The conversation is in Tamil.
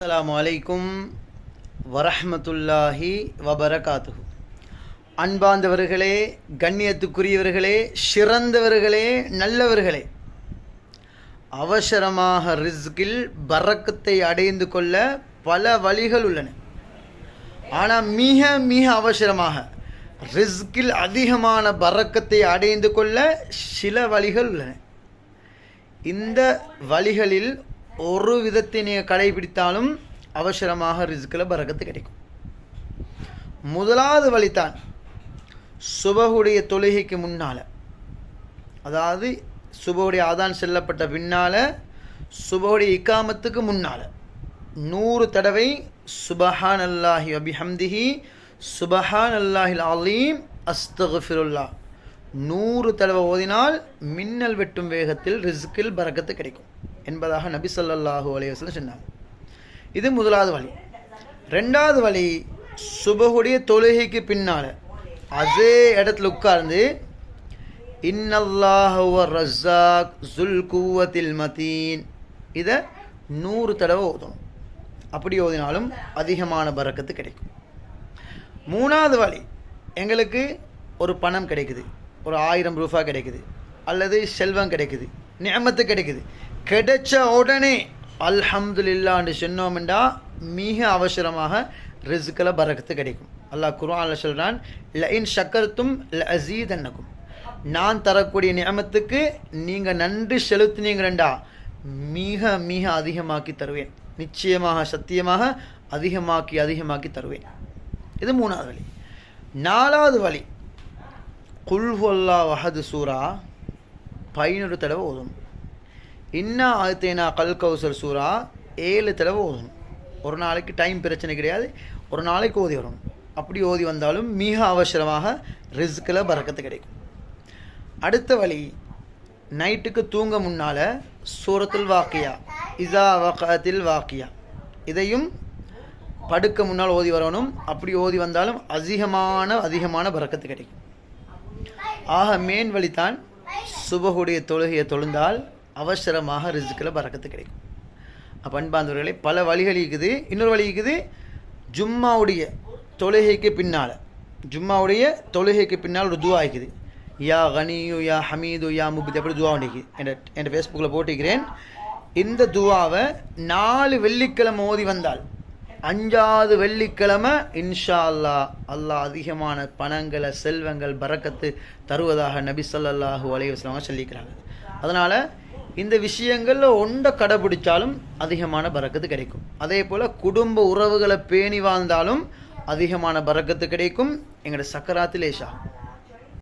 அஸ்லாம் வலைக்கும் வரஹமத்துல்லாஹி வபரகாத்து அன்பாந்தவர்களே கண்ணியத்துக்குரியவர்களே சிறந்தவர்களே நல்லவர்களே. அவசரமாக ரிஸ்கில் பறக்கத்தை அடைந்து கொள்ள பல வழிகள் உள்ளன. ஆனால் மிக மிக அவசரமாக ரிஸ்கில் அதிகமான பறக்கத்தை அடைந்து கொள்ள சில வழிகள் உள்ளன. இந்த வழிகளில் ஒரு விதத்தை நீங்கள் கடைபிடித்தாலும் அவசரமாக ரிஸ்கில் பறக்கத்து கிடைக்கும். முதலாவது வழித்தான் சுபகுடைய தொழுகைக்கு முன்னால். அதாவது சுபகுடைய ஆதான் செல்லப்பட்ட பின்னால் சுபகுடைய இக்காமத்துக்கு முன்னால். நூறு தடவை சுபஹான் அல்லாஹி அபிஹம்திஹி சுபஹான் அல்லாஹில் அலீம் அஸ்தகுஃபிருல்லா நூறு தடவை ஓதினால் மின்னல் வெட்டும் வேகத்தில் ரிஸ்கில் பறக்கத்து கிடைக்கும். என்பதாக நபி ஸல்லல்லாஹு அலைஹி சொன்னாங்க. இது முதலாவது வழி. ரெண்டாவது வழி சுபகுடைய தொழுகைக்கு பின்னால் அதே இடத்துல உட்கார்ந்து இன்னல்லாஹுவ ரஸாக் ஜுல் குவத்தில் மதீன். இதை நூறு தடவை ஓதணும். அப்படி ஓதினாலும் அதிகமான பறக்கத்து கிடைக்கும். மூணாவது வழி எங்களுக்கு ஒரு பணம் கிடைக்குது. ஒரு ஆயிரம் ரூபா கிடைக்குது. அல்லது செல்வம் கிடைக்குது. நியமத்து கிடைக்குது. கிடைச்ச உடனே அல்ஹம்துலில்லான்னு சொன்னோம்டா மிக அவசரமாக ரிஸ்கில் பறக்கத்து கிடைக்கும். அல்லாஹ் குர்ஆன்ல சொல்கிறான் லஇன் ஷக்கர்த்தும் ல அசீதன்னக்கும் நான் தரக்கூடிய நியமத்துக்கு நீங்கள் நன்றி செலுத்தினீங்கடா மிக மிக அதிகமாக்கி தருவேன். நிச்சயமாக சத்தியமாக அதிகமாக்கி அதிகமாக்கி தருவேன். இது மூணாவது வழி. நாலாவது வழி குல்ஹொல்லா வஹது சூரா பதினொரு தடவை ஓதணும் இன்னா ஆயத்தேனா கல் கௌசர் சூரா ஏழு தடவை ஓதணும். ஒரு நாளைக்கு டைம் பிரச்சனை கிடையாது. ஒரு நாளைக்கு ஓதி வரணும். அப்படி ஓதி வந்தாலும் மிக அவசரமாக ரிஸ்கில் பறக்கத்து கிடைக்கும். அடுத்த வழி நைட்டுக்கு தூங்க முன்னால் சூரத்தில் வாக்கியா இசா வகத்தில் வாக்கியா. இதையும் படுக்க முன்னால் ஓதி வரணும். அப்படி ஓதி வந்தாலும் அதிகமான அதிகமான பறக்கத்து கிடைக்கும். ஆக மேன் வழித்தான் சுபகுடைய தொழுகையை தொழுந்தால் அவசரமாக ரிசுக்கில் பறக்கத்து கிடைக்கும். அப்போ அன்பாந்தவர்களே பல வழிகள் இருக்குது. இன்னொரு வழி இருக்குது. ஜும்மாவுடைய தொழுகைக்கு பின்னால். ஜும்மாவுடைய தொழுகைக்கு பின்னால் ஒரு துவா இருக்குது. யா கனியு யா ஹமீது யா முபித் அப்படி துவா ஒன்று என் என் ஃபேஸ்புக்கில் போட்டிருக்கிறேன். இந்த துவாவை நாலு வெள்ளிக்கிழமை ஓதி வந்தால் அஞ்சாவது வெள்ளிக்கிழமை இன்ஷா அல்லா அல்லாஹ் அதிகமான பணங்களை செல்வங்கள் பறக்கத்து தருவதாக நபி ஸல்லல்லாஹு அலைஹி சொல்லிக்கிறாங்க அதனால் இந்த விஷயங்களில் ஒன்றை கடைபிடிச்சாலும் அதிகமான பறக்கத்து கிடைக்கும். அதே போல் குடும்ப உறவுகளை பேணி வாழ்ந்தாலும் அதிகமான பறக்கத்து கிடைக்கும். எங்களோட சக்கராத்திலேஷாகும்